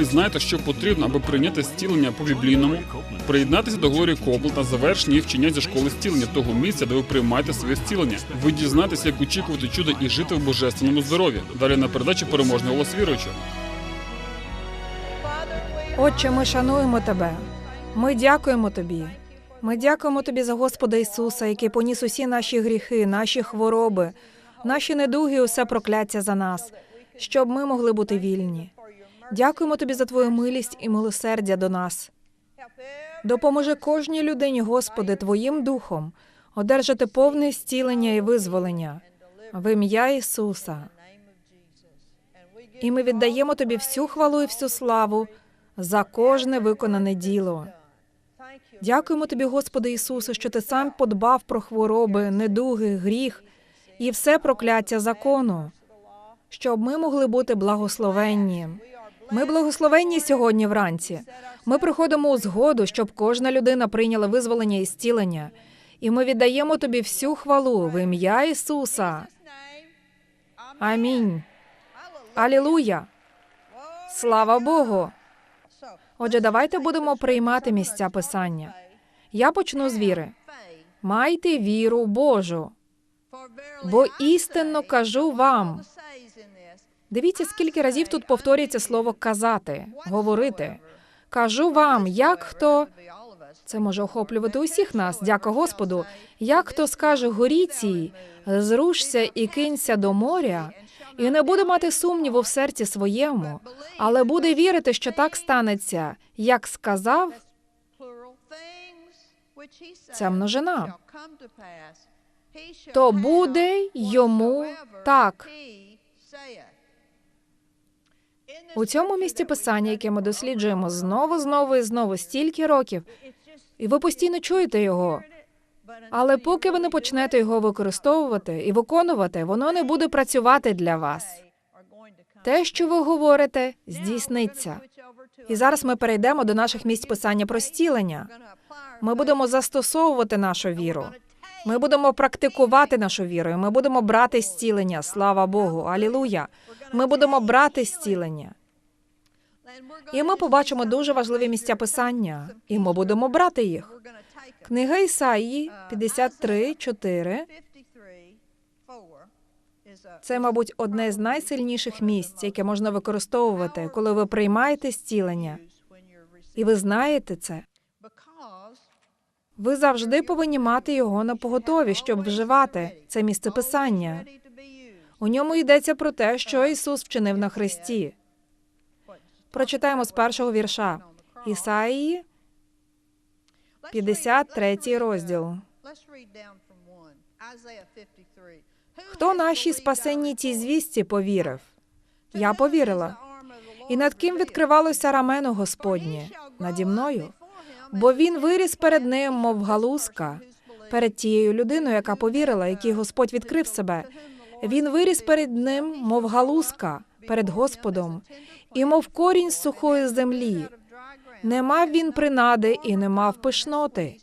Ви знаєте, що потрібно, аби прийняти зцілення по біблійному, приєднатися до Глорії Копл та завершення їх вчення зі школи зцілення, того місця, де ви приймаєте своє зцілення. Ви дізнаєтеся, як очікувати чудо і жити в божественному здоров'ї. Далі на передачі переможний голос віруючого. Отче, ми шануємо тебе. Ми дякуємо тобі. Ми дякуємо тобі за Господа Ісуса, який поніс усі наші гріхи, наші хвороби, наші недуги, усе прокляття за нас, щоб ми могли бути вільні. Дякуємо тобі за твою милість і милосердя до нас. Допоможи кожній людині, Господи, Твоїм духом одержати повне зцілення і визволення в ім'я Ісуса. І ми віддаємо тобі всю хвалу і всю славу за кожне виконане діло. Дякуємо тобі, Господи Ісусе, що ти сам подбав про хвороби, недуги, гріх і все прокляття закону, щоб ми могли бути благословенні. Ми благословенні сьогодні вранці. Ми приходимо у згоду, щоб кожна людина прийняла визволення і зцілення. І ми віддаємо тобі всю хвалу в ім'я Ісуса. Амінь. Алілуя. Слава Богу. Отже, давайте будемо приймати місця писання. Я почну з віри. Майте віру Божу, бо істинно кажу вам. Дивіться, скільки разів тут повторюється слово казати, говорити. Кажу вам, як хто це може охоплювати усіх нас, дяка Господу. Як хто скаже горіцій, зрушся і кинься до моря, і не буде мати сумніву в серці своєму, але буде вірити, що так станеться, як сказав, це множина. то буде йому так. У цьому місці писання, яке ми досліджуємо знову, знову і знову стільки років, і ви постійно чуєте його. Але поки ви не почнете його використовувати і виконувати, воно не буде працювати для вас. Те, що ви говорите, здійсниться. І зараз ми перейдемо до наших місць писання про зцілення. Ми будемо застосовувати нашу віру. Ми будемо практикувати нашу віру. Ми будемо брати зцілення. Слава Богу. Алілуя. Ми будемо брати зцілення. І ми побачимо дуже важливі місця писання, і ми будемо брати їх. Книга Ісаїї 53, 4. Це, мабуть, одне з найсильніших місць, яке можна використовувати, коли ви приймаєте зцілення. І ви знаєте це. Ви завжди повинні мати його на поготові, щоб вживати це місце писання. У ньому йдеться про те, що Ісус вчинив на Христі. Прочитаємо з першого вірша Ісаїї, 53 розділ. Хто нашій спасенній цій звісті повірив? Я повірила. І над ким відкривалося рамено Господнє? Наді мною. Бо він виріс перед ним, мов галузка, перед тією людиною, яка повірила, якій Господь відкрив себе. Він виріс перед ним, мов галузка, перед Господом, і мов корінь сухої землі. Не мав він принади і не мав пишноти.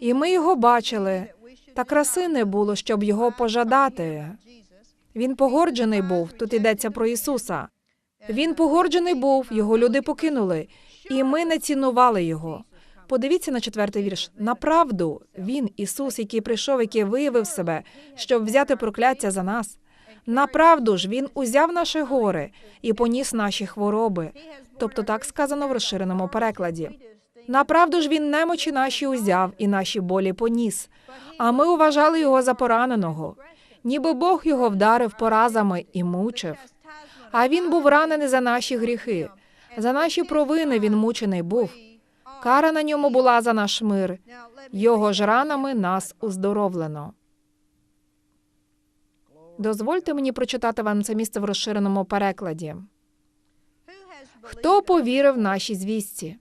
І ми його бачили, та краси не було, щоб його пожадати. Він погорджений був. Тут йдеться про Ісуса. Він погорджений був, його люди покинули, і ми не цінували його. Подивіться на четвертий вірш. Направду, він, Ісус, який прийшов, який виявив себе, щоб взяти прокляття за нас. Направду ж він узяв наші гори і поніс наші хвороби. Тобто так сказано в розширеному перекладі. Направду ж він немочі наші узяв і наші болі поніс. А ми вважали його за пораненого, ніби Бог його вдарив поразами і мучив. А він був ранений за наші гріхи, за наші провини він мучений був. Кара на ньому була за наш мир, його ж ранами нас уздоровлено. Дозвольте мені прочитати вам це місце в розширеному перекладі. Хто повірив нашій звістці?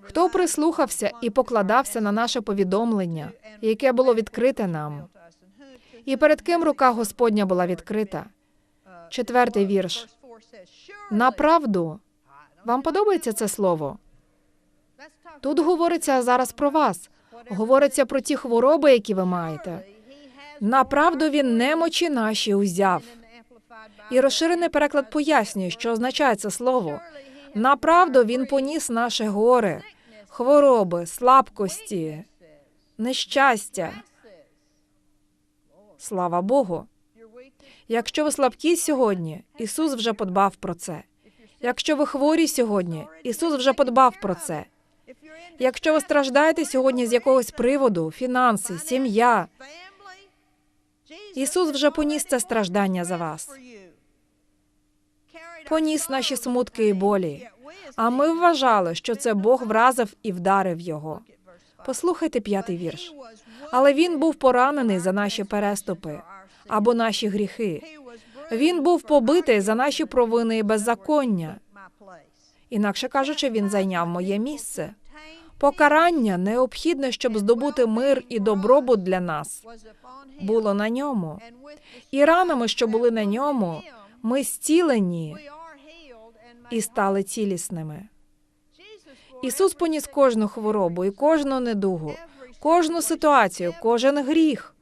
Хто прислухався і покладався на наше повідомлення, яке було відкрите нам? І перед ким рука Господня була відкрита? Четвертий вірш. Направду. Вам подобається це слово? Тут говориться зараз про вас. Говориться про ті хвороби, які ви маєте. Направду він немочі наші узяв. І розширений переклад пояснює, що означає це слово. Направду він поніс наші гори, хвороби, слабкості, нещастя. Слава Богу. Якщо ви слабкі сьогодні, Ісус вже подбав про це. Якщо ви хворі сьогодні, Ісус вже подбав про це. Якщо ви страждаєте сьогодні з якогось приводу, фінанси, сім'я, Ісус вже поніс це страждання за вас. Поніс наші смутки і болі. А ми вважали, що це Бог вразив і вдарив його. Послухайте п'ятий вірш. Але він був поранений за наші переступи або наші гріхи. Він був побитий за наші провини і беззаконня. Інакше кажучи, він зайняв моє місце. Покарання необхідне, щоб здобути мир і добробут для нас, було на ньому. І ранами, що були на ньому, ми зцілені і стали цілісними. Ісус поніс кожну хворобу і кожну недугу, кожну ситуацію, кожен гріх.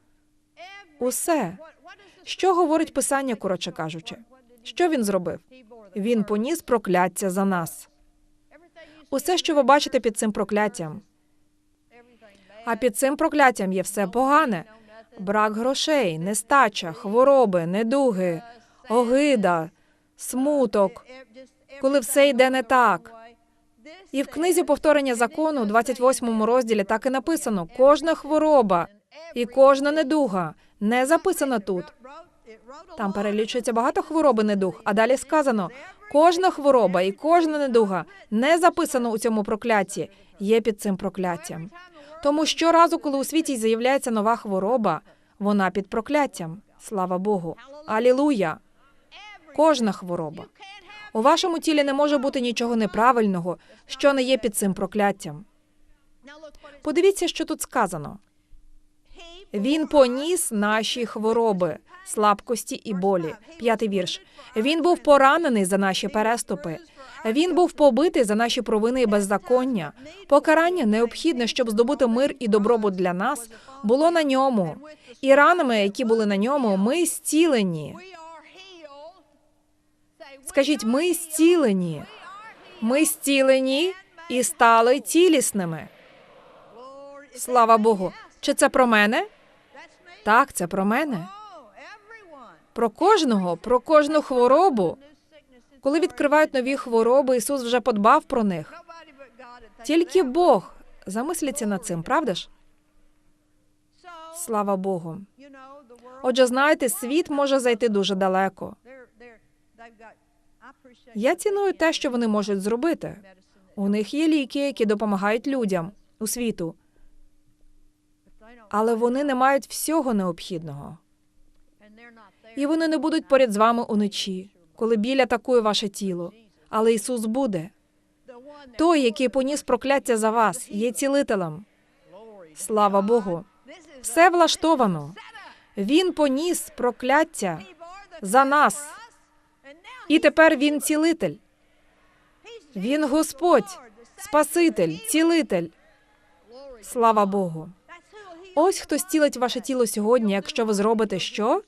Усе. Що говорить Писання, коротше кажучи? Що він зробив? Він поніс прокляття за нас. Усе, що ви бачите під цим прокляттям. А під цим прокляттям є все погане: брак грошей, нестача, хвороби, недуги, огида, смуток, коли все йде не так. І в книзі повторення закону, у 28 розділі, так і написано: кожна хвороба і кожна недуга не записана тут. Там перелічується багато хвороб і недуг, а далі сказано: кожна хвороба і кожна недуга не записано у цьому проклятті, є під цим прокляттям. Тому щоразу, коли у світі з'являється нова хвороба, вона під прокляттям. Слава Богу. Алілуя! Кожна хвороба. У вашому тілі не може бути нічого неправильного, що не є під цим прокляттям. Подивіться, що тут сказано. Він поніс наші хвороби, слабкості і болі. П'ятий вірш. Він був поранений за наші переступи. Він був побитий за наші провини і беззаконня. Покарання необхідне, щоб здобути мир і добробут для нас, було на ньому. І ранами, які були на ньому, ми зцілені. Скажіть, ми зцілені. Ми зцілені і стали цілісними. Слава Богу. Чи це про мене? Так, це про мене. Про кожного, про кожну хворобу. Коли відкривають нові хвороби, Ісус вже подбав про них. Тільки Бог замисліться над цим, правда ж? Слава Богу. Отже, знаєте, світ може зайти дуже далеко. Я ціную те, що вони можуть зробити. У них є ліки, які допомагають людям у світу, але вони не мають всього необхідного. І вони не будуть поряд з вами уночі, коли біль атакує ваше тіло. Але Ісус буде. Той, який поніс прокляття за вас, є цілителем. Слава Богу. Все влаштовано. Він поніс прокляття за нас. І тепер він цілитель. Він Господь, Спаситель, цілитель. Слава Богу. Ось хто зцілить ваше тіло сьогодні, якщо ви зробите що?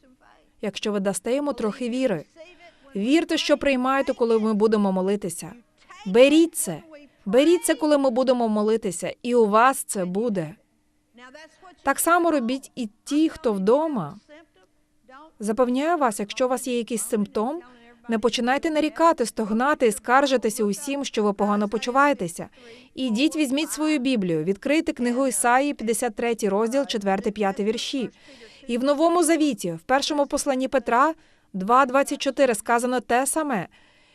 Якщо ви дасте йому трохи віри. Вірте, що приймаєте, коли ми будемо молитися. Беріть це. Беріть це, коли ми будемо молитися, і у вас це буде. Так само робіть і ті, хто вдома. Запевняю вас, якщо у вас є якийсь симптом, не починайте нарікати, стогнати і скаржитися усім, що ви погано почуваєтеся. Ідіть, візьміть свою Біблію, відкрийте книгу Ісаї, 53 розділ, 4-5 вірші. І в Новому Завіті, в першому посланні Петра 2.24 сказано те саме.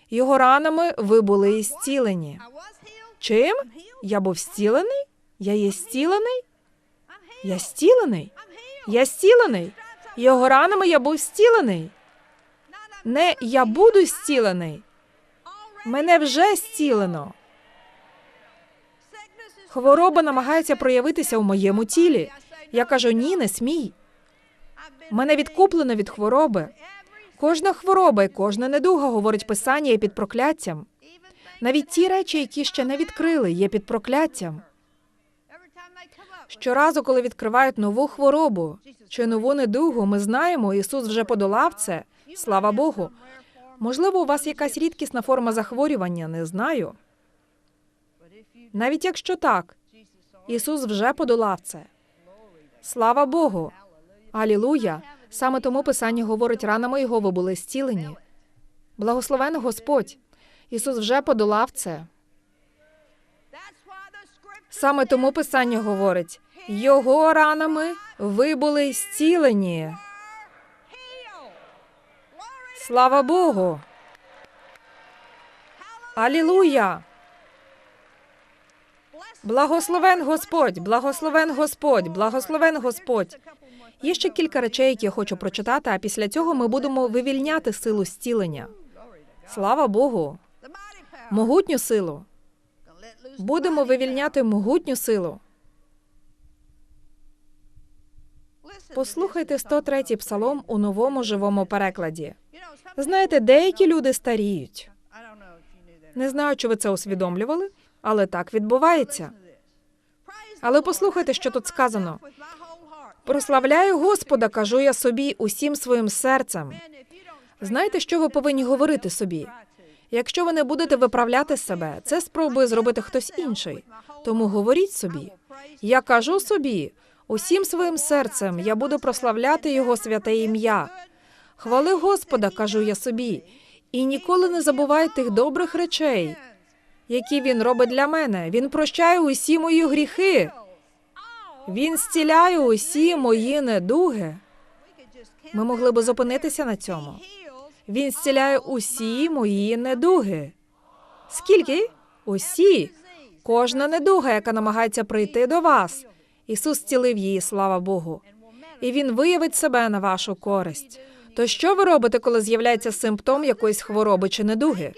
Його ранами ви були зцілені. Чим? Я був зцілений? Я є зцілений? Я зцілений? Я зцілений. Його ранами я був зцілений. Не я буду зцілений. Мене вже зцілено. Хвороба намагається проявитися у моєму тілі. Я кажу: ні, не смій. Мене відкуплено від хвороби. Кожна хвороба і кожна недуга, говорить писання, є під прокляттям. Навіть ті речі, які ще не відкрили, є під прокляттям. Щоразу, коли відкривають нову хворобу чи нову недугу, ми знаємо, Ісус вже подолав це. Слава Богу. Можливо, у вас якась рідкісна форма захворювання, не знаю. Навіть якщо так, Ісус вже подолав це. Слава Богу. Алілуя. Саме тому Писання говорить, ранами його ви були зцілені. Благословен Господь. Ісус вже подолав це. Саме тому Писання говорить: Його ранами ви були зцілені. Слава Богу. Алілуя. Благословен Господь, благословен Господь, благословен Господь. Є ще кілька речей, які я хочу прочитати, а після цього ми будемо вивільняти силу зцілення. Слава Богу. Могутню силу. Будемо вивільняти могутню силу. Послухайте 103-й псалом у новому живому перекладі. Знаєте, деякі люди старіють. Не знаю, чи ви це усвідомлювали, але так відбувається. Але послухайте, що тут сказано. Прославляю Господа, кажу я собі усім своїм серцем. Знаєте, що ви повинні говорити собі? Якщо ви не будете виправляти себе, це спробує зробити хтось інший. Тому говоріть собі. Я кажу собі, усім своїм серцем я буду прославляти Його святе ім'я. Хвали Господа, кажу я собі, і ніколи не забувай тих добрих речей, які він робить для мене. Він прощає усі мої гріхи. Він зціляє усі мої недуги. Ми могли би зупинитися на цьому. Він зціляє усі мої недуги. Скільки? Усі. Кожна недуга, яка намагається прийти до вас. Ісус зцілив її, слава Богу. І Він виявить себе на вашу користь. То що ви робите, коли з'являється симптом якоїсь хвороби чи недуги?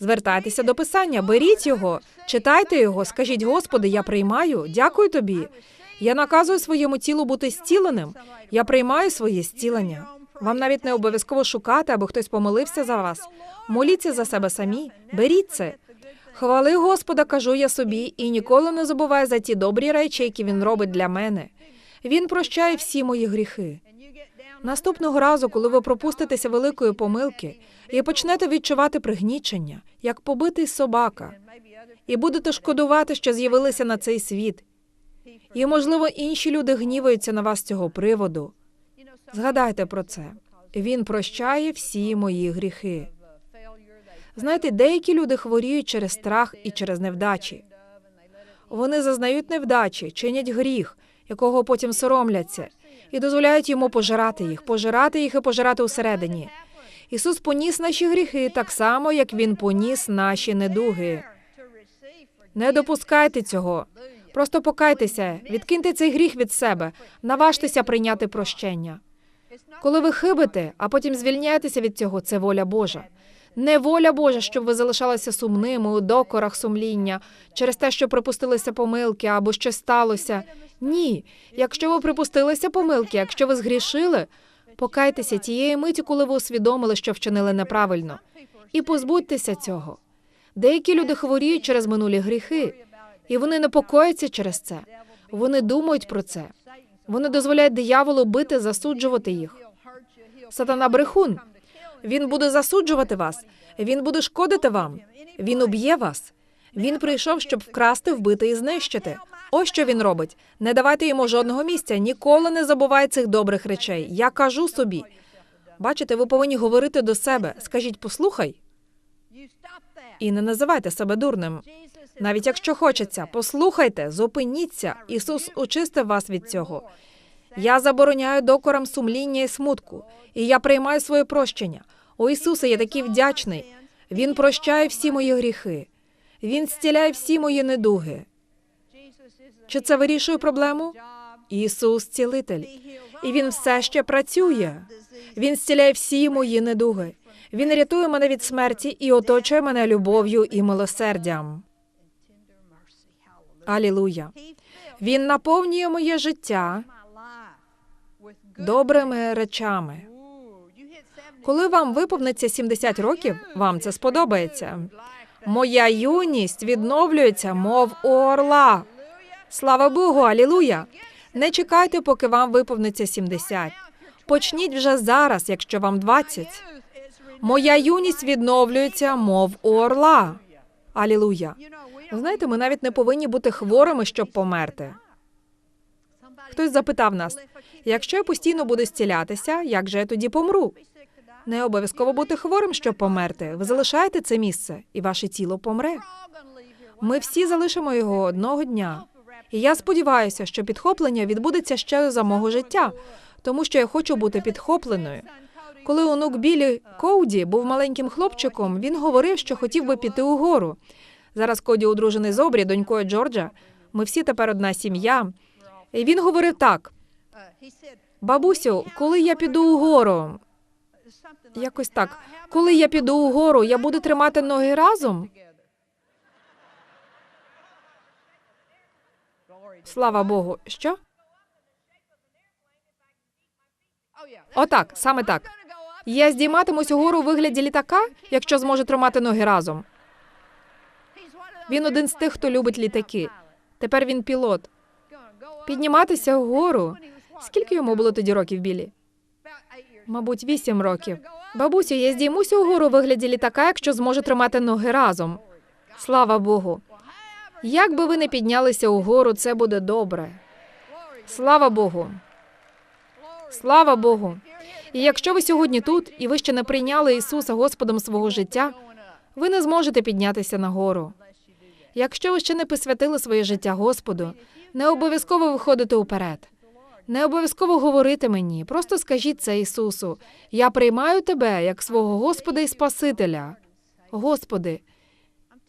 Звертайтеся до Писання, беріть його, читайте його, скажіть, Господи, я приймаю, дякую тобі. Я наказую своєму тілу бути зціленим. Я приймаю своє зцілення. Вам навіть не обов'язково шукати, аби хтось помолився за вас. Моліться за себе самі, беріть це. Хвали Господа, кажу я собі, і ніколи не забувай за ті добрі речі, які він робить для мене. Він прощає всі мої гріхи. Наступного разу, коли ви пропуститеся великої помилки і почнете відчувати пригнічення, як побитий собака, і будете шкодувати, що з'явилися на цей світ. І, можливо, інші люди гніваються на вас з цього приводу. Згадайте про це. Він прощає всі мої гріхи. Знаєте, деякі люди хворіють через страх і через невдачі. Вони зазнають невдачі, чинять гріх, якого потім соромляться, і дозволяють йому пожирати їх, пожирати їх і пожирати усередині. Ісус поніс наші гріхи так само, як Він поніс наші недуги. Не допускайте цього. Просто покайтеся, відкиньте цей гріх від себе, наважтеся прийняти прощення. Коли ви хибите, а потім звільняєтеся від цього, це воля Божа. Не воля Божа, щоб ви залишалися сумними у докорах сумління через те, що припустилися помилки або щось сталося. Ні, якщо ви припустилися помилки, якщо ви згрішили, покайтеся тієї миті, коли ви усвідомили, що вчинили неправильно, і позбудьтеся цього. Деякі люди хворіють через минулі гріхи, і вони непокояться через це. Вони думають про це. Вони дозволяють дияволу бити, засуджувати їх. Сатана брехун. Він буде засуджувати вас. Він буде шкодити вам. Він уб'є вас. Він прийшов, щоб вкрасти, вбити і знищити. Ось що він робить. Не давайте йому жодного місця. Ніколи не забувай цих добрих речей. Я кажу собі. Бачите, ви повинні говорити до себе. Скажіть, послухай, і не називайте себе дурним. Навіть якщо хочеться, послухайте, зупиніться. Ісус очистив вас від цього. Я забороняю докорам сумління і смутку, і я приймаю своє прощення. О Ісусе, я такий вдячний. Він прощає всі мої гріхи. Він зціляє всі мої недуги. Чи це вирішує проблему? Ісус цілитель. І він все ще працює. Він зціляє всі мої недуги. Він рятує мене від смерті і оточує мене любов'ю і милосердям. Алілуя. Він наповнює моє життя добрими речами. Коли вам виповниться 70 років, вам це сподобається. Моя юність відновлюється, мов у орла. Слава Богу, алілуя! Не чекайте, поки вам виповниться 70. Почніть вже зараз, якщо вам 20. Моя юність відновлюється, мов у орла. Алілуя. Знаєте, ми навіть не повинні бути хворими, щоб померти. Хтось запитав нас: якщо я постійно буду зцілятися, як же я тоді помру? Не обов'язково бути хворим, щоб померти. Ви залишаєте це місце, і ваше тіло помре. Ми всі залишимо його одного дня. І я сподіваюся, що підхоплення відбудеться ще за мого життя, тому що я хочу бути підхопленою. Коли онук Білі Коуді був маленьким хлопчиком, він говорив, що хотів би піти угору. Зараз Коді одружений з Обрі, донькою Джорджа. Ми всі тепер одна сім'я. І він говорив так: бабусю, коли я піду угору, якось так, коли я піду угору, я буду тримати ноги разом. Слава Богу, що? Отак, саме так. Я здійматимусь угору у вигляді літака, якщо зможу тримати ноги разом. Він один з тих, хто любить літаки. Тепер він пілот. Підніматися вгору. Скільки йому було тоді років білі? Мабуть, вісім років. Бабусю, я здіймуся угору у вигляді літака, якщо зможу тримати ноги разом. Слава Богу. Як би ви не піднялися угору, це буде добре. Слава Богу. Слава Богу. І якщо ви сьогодні тут, і ви ще не прийняли Ісуса Господом свого життя, ви не зможете піднятися нагору. Якщо ви ще не посвятили своє життя Господу, не обов'язково виходити уперед. Не обов'язково говорити мені, просто скажіть це Ісусу. Я приймаю тебе як свого Господа і Спасителя. Господи,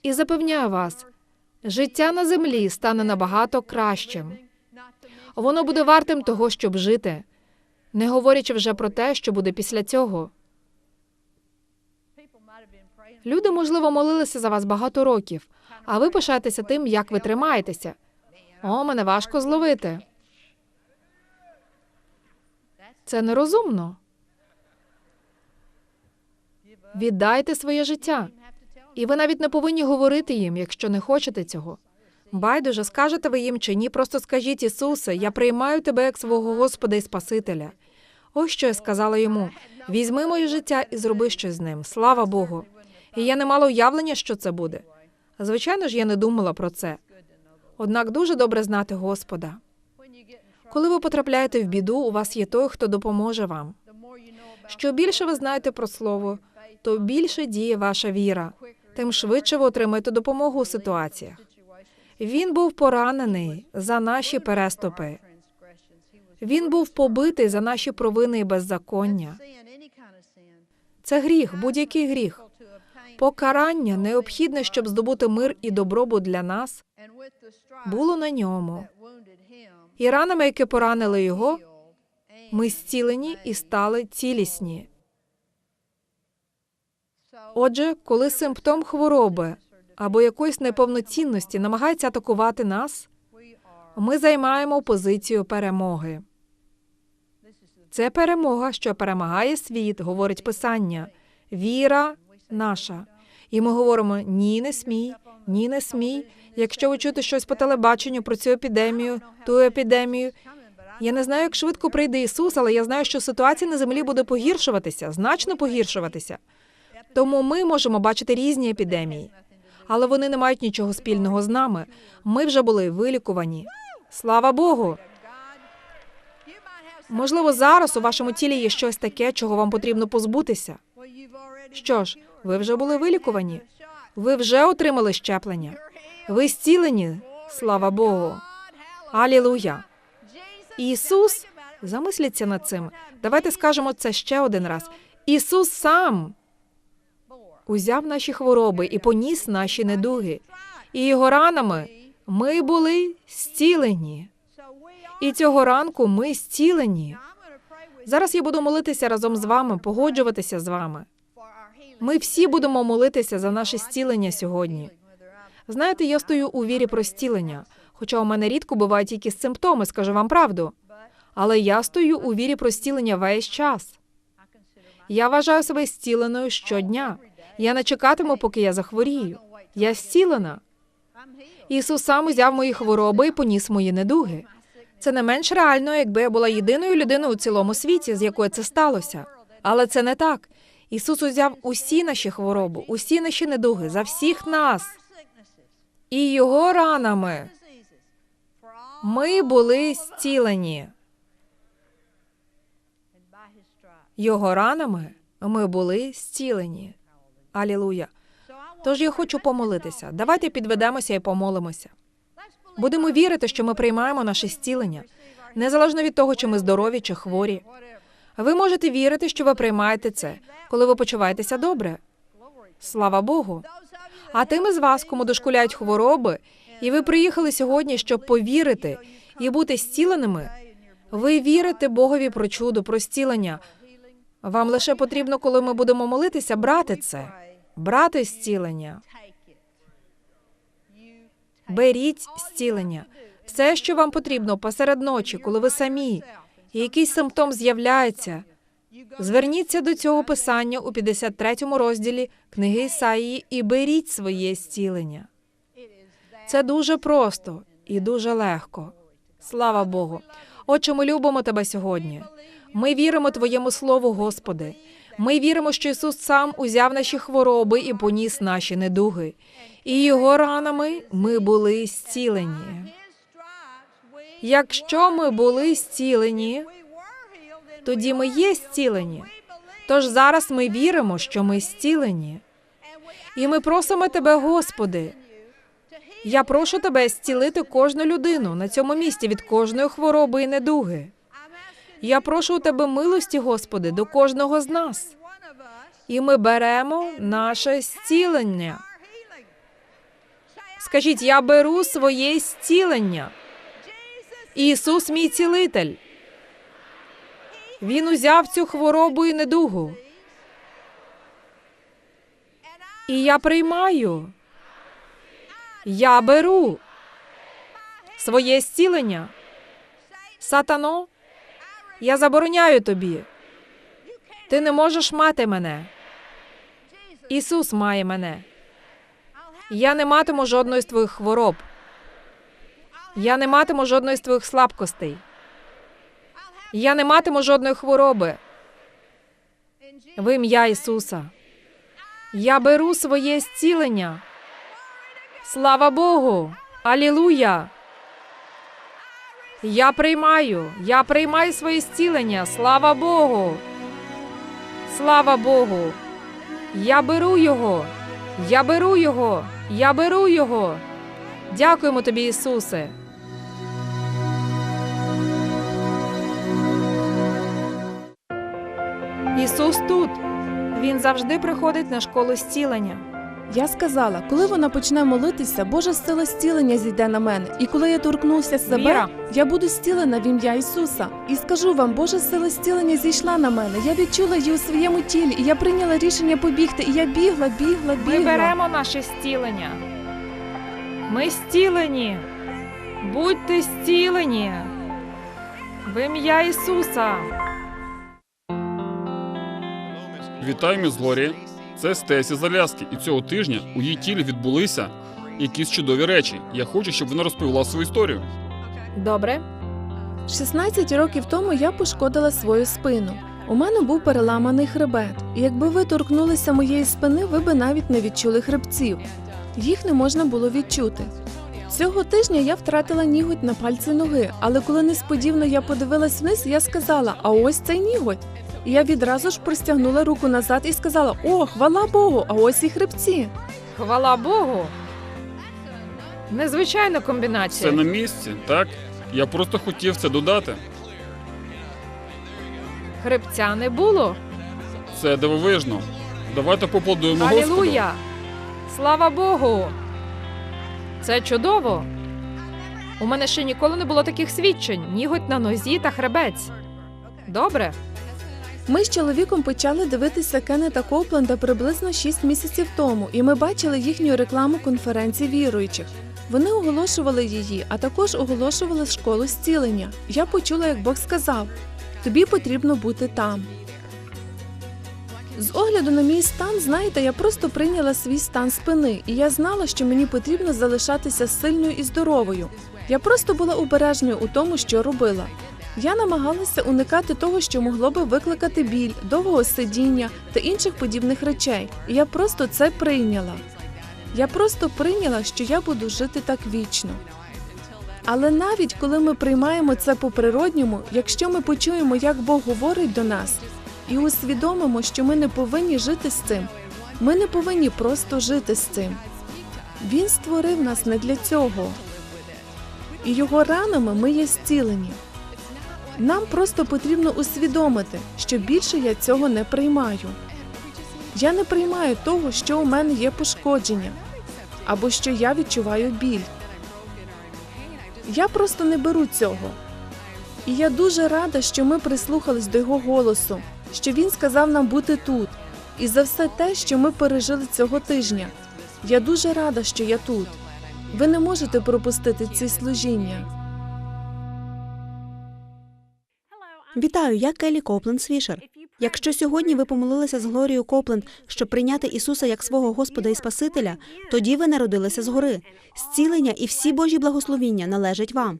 і запевняю вас, життя на землі стане набагато кращим. Воно буде вартим того, щоб жити, не говорячи вже про те, що буде після цього. Люди, можливо, молилися за вас багато років, а ви пишаєтеся тим, як ви тримаєтеся. О, мене важко зловити. Це нерозумно. Віддайте своє життя. І ви навіть не повинні говорити їм, якщо не хочете цього. Байдуже, скажете ви їм чи ні, просто скажіть Ісусе, я приймаю тебе як свого Господа і Спасителя. Ось що я сказала йому: візьми моє життя і зроби щось з ним. Слава Богу. І я не мала уявлення, що це буде. Звичайно ж, я не думала про це. Однак дуже добре знати Господа. Коли ви потрапляєте в біду, у вас є той, хто допоможе вам. Що більше ви знаєте про слово, то більше діє ваша віра, тим швидше ви отримаєте допомогу у ситуаціях. Він був поранений за наші переступи. Він був побитий за наші провини і беззаконня. Це гріх, будь-який гріх. Покарання необхідне, щоб здобути мир і добробут для нас, було на ньому. І ранами, які поранили його, ми зцілені і стали цілісні. Отже, коли симптом хвороби або якоїсь неповноцінності намагається атакувати нас, ми займаємо позицію перемоги. Це перемога, що перемагає світ, говорить Писання. Віра наша. І ми говоримо: ні, не смій, ні, не смій. Якщо ви чуєте щось по телебаченню про цю епідемію, ту епідемію. Я не знаю, як швидко прийде Ісус, але я знаю, що ситуація на землі буде погіршуватися, значно погіршуватися. Тому ми можемо бачити різні епідемії, але вони не мають нічого спільного з нами. Ми вже були вилікувані. Слава Богу! Можливо, зараз у вашому тілі є щось таке, чого вам потрібно позбутися. Що ж, ви вже були вилікувані. Ви вже отримали щеплення. Ви зцілені. Слава Богу. Алілуя. Ісус, замисліться над цим. Давайте скажемо це ще один раз. Ісус сам узяв наші хвороби і поніс наші недуги. І його ранами ми були зцілені. І цього ранку ми зцілені. Зараз я буду молитися разом з вами, погоджуватися з вами. Ми всі будемо молитися за наше зцілення сьогодні. Знаєте, я стою у вірі про зцілення, хоча у мене рідко бувають якісь симптоми, скажу вам правду. Але я стою у вірі про зцілення весь час. Я вважаю себе зціленою щодня. Я не чекатиму, поки я захворію. Я зцілена. Ісус сам узяв мої хвороби і поніс мої недуги. Це не менш реально, якби я була єдиною людиною у цілому світі, з якою це сталося. Але це не так. Ісус узяв усі наші хвороби, усі наші недуги за всіх нас. І його ранами ми були зцілені. Його ранами ми були зцілені. Алілуя. Тож я хочу помолитися. Давайте підведемося і помолимося. Будемо вірити, що ми приймаємо наше зцілення, незалежно від того, чи ми здорові чи хворі. Ви можете вірити, що ви приймаєте це, коли ви почуваєтеся добре. Слава Богу. А тим із вас, кому дошкуляють хвороби, і ви приїхали сьогодні, щоб повірити і бути зціленими, ви вірите Богові про чудо, про зцілення. Вам лише потрібно, коли ми будемо молитися, брати це, брати зцілення. Беріть зцілення. Все, що вам потрібно посеред ночі, коли ви самі, і якийсь симптом з'являється. Зверніться до цього писання у 53 розділі книги Ісаїї і беріть своє зцілення. Це дуже просто і дуже легко. Слава Богу. Отче, ми любимо тебе сьогодні. Ми віримо Твоєму Слову, Господи. Ми віримо, що Ісус сам узяв наші хвороби і поніс наші недуги. І його ранами ми були зцілені. Якщо ми були зцілені, тоді ми є зцілені. Тож зараз ми віримо, що ми зцілені. І ми просимо тебе, Господи. Я прошу тебе зцілити кожну людину на цьому місці від кожної хвороби і недуги. Я прошу у тебе милості, Господи, до кожного з нас. І ми беремо наше зцілення. Скажіть, я беру своє зцілення. Ісус, мій цілитель. Він узяв цю хворобу і недугу. І я приймаю. Я беру своє зцілення. Сатано, я забороняю тобі. Ти не можеш мати мене. Ісус має мене. Я не матиму жодної з твоїх хвороб. Я не матиму жодної з твоїх слабкостей. Я не матиму жодної хвороби. В ім'я Ісуса. Я беру своє зцілення. Слава Богу! Алілуя! Я приймаю, я приймаю своє зцілення. Слава Богу! Слава Богу! Я беру його, я беру його, я беру його. Дякуємо тобі, Ісусе. Ісус тут. Він завжди приходить на школу зцілення. Я сказала, коли вона почне молитися, Божа сила зцілення зійде на мене. І коли я торкнуся себе, Віра. я буду зцілена в ім'я Ісуса. І скажу вам, Божа сила зцілення зійшла на мене. Я відчула її у своєму тілі, і я прийняла рішення побігти. І я бігла, бігла, бігла. Ми беремо наше зцілення. Ми зцілені. Будьте зцілені. В ім'я Ісуса. Вітаю, міс Глорія. Це Стесі Заляски, і цього тижня у її тілі відбулися якісь чудові речі. Я хочу, щоб вона розповіла свою історію. Добре. 16 років тому я пошкодила свою спину. У мене був переламаний хребет, і якби ви торкнулися моєї спини, ви би навіть не відчули хребців. Їх не можна було відчути. Цього тижня я втратила ніготь на пальці ноги, але коли несподівано я подивилась вниз, я сказала: а ось цей ніготь. Я відразу ж простягнула руку назад і сказала: О, хвала Богу, а ось і хребці. Хвала Богу. Незвичайна комбінація. Це на місці, так? Я просто хотів це додати. Хребця не було. Це дивовижно. Давайте поплодуємо Господу. Алілуя! Слава Богу! Це чудово. У мене ще ніколи не було таких свідчень: ніготь на нозі та хребець. Добре. Ми з чоловіком почали дивитися Кеннета Копленда приблизно 6 місяців тому, і ми бачили їхню рекламу конференції віруючих. Вони оголошували її, а також оголошували школу зцілення. Я почула, як Бог сказав: тобі потрібно бути там. З огляду на мій стан, знаєте, я просто прийняла свій стан спини, і я знала, що мені потрібно залишатися сильною і здоровою. Я просто була обережною у тому, що робила. Я намагалася уникати того, що могло би викликати біль, довгого сидіння та інших подібних речей. І я просто це прийняла. Я просто прийняла, що я буду жити так вічно. Але навіть коли ми приймаємо це по-природньому, якщо ми почуємо, як Бог говорить до нас, і усвідомимо, що ми не повинні жити з цим, ми не повинні просто жити з цим. Він створив нас не для цього. І його ранами ми є зцілені. Нам просто потрібно усвідомити, що більше я цього не приймаю. Я не приймаю того, що у мене є пошкодження, або що я відчуваю біль. Я просто не беру цього. І я дуже рада, що ми прислухались до його голосу, що він сказав нам бути тут, і за все те, що ми пережили цього тижня. Я дуже рада, що я тут. Ви не можете пропустити ці служіння. Вітаю, я Келі Копленд Свішер. Якщо сьогодні ви помолилися з Глорією Копленд, щоб прийняти Ісуса як свого Господа і Спасителя, тоді ви народилися згори. Зцілення і всі Божі благословіння належать вам.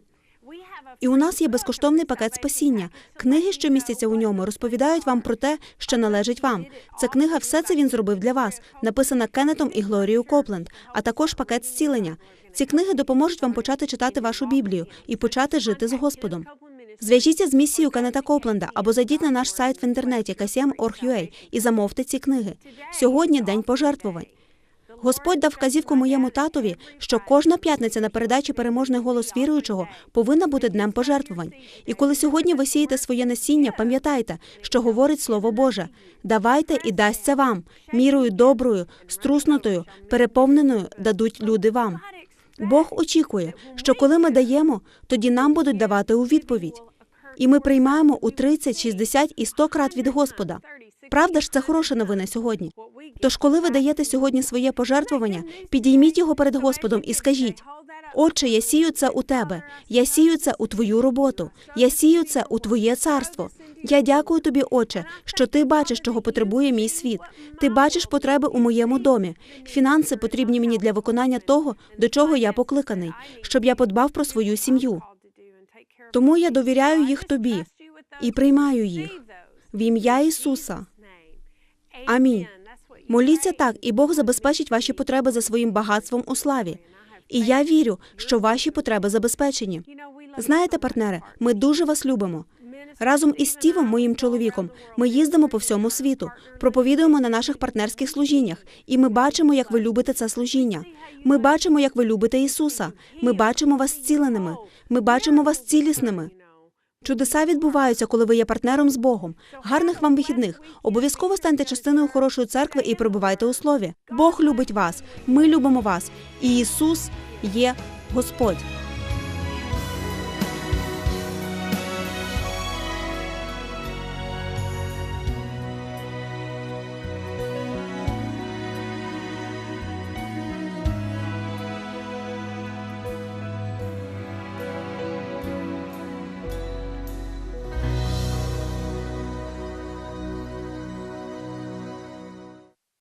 І у нас є безкоштовний пакет спасіння. Книги, що містяться у ньому, розповідають вам про те, що належить вам. Ця книга все це він зробив для вас, написана Кеннетом і Глорією Копленд, а також пакет зцілення. Ці книги допоможуть вам почати читати вашу Біблію і почати жити з Господом. Зв'яжіться з місією Кеннета Копленда або зайдіть на наш сайт в інтернеті kcm.org.ua і замовте ці книги. Сьогодні день пожертвувань. Господь дав вказівку моєму татові, що кожна п'ятниця на передачі переможний голос віруючого повинна бути днем пожертвувань. І коли сьогодні ви сієте своє насіння, пам'ятайте, що говорить Слово Боже. Давайте і дасться вам. Мірою доброю, струснутою, переповненою дадуть люди вам. Бог очікує, що коли ми даємо, тоді нам будуть давати у відповідь. І ми приймаємо у 30, 60 і 100 крат від Господа. Правда ж, це хороша новина сьогодні. Тож, коли ви даєте сьогодні своє пожертвування, підійміть його перед Господом і скажіть: Отче, я сію це у тебе, я сію це у твою роботу, я сію це у твоє царство. Я дякую тобі, Отче, що ти бачиш, чого потребує мій світ. Ти бачиш потреби у моєму домі. Фінанси потрібні мені для виконання того, до чого я покликаний, щоб я подбав про свою сім'ю. Тому я довіряю їх тобі і приймаю їх в ім'я Ісуса. Амінь. Моліться так, і Бог забезпечить ваші потреби за своїм багатством у славі. І я вірю, що ваші потреби забезпечені. Знаєте, партнери, ми дуже вас любимо. Разом із Стівом, моїм чоловіком, ми їздимо по всьому світу, проповідуємо на наших партнерських служіннях, і ми бачимо, як ви любите це служіння. Ми бачимо, як ви любите Ісуса. Ми бачимо вас зціленими. Ми бачимо вас цілісними. Чудеса відбуваються, коли ви є партнером з Богом. Гарних вам вихідних. Обов'язково станьте частиною хорошої церкви і перебувайте у слові. Бог любить вас. Ми любимо вас. І Ісус є Господь.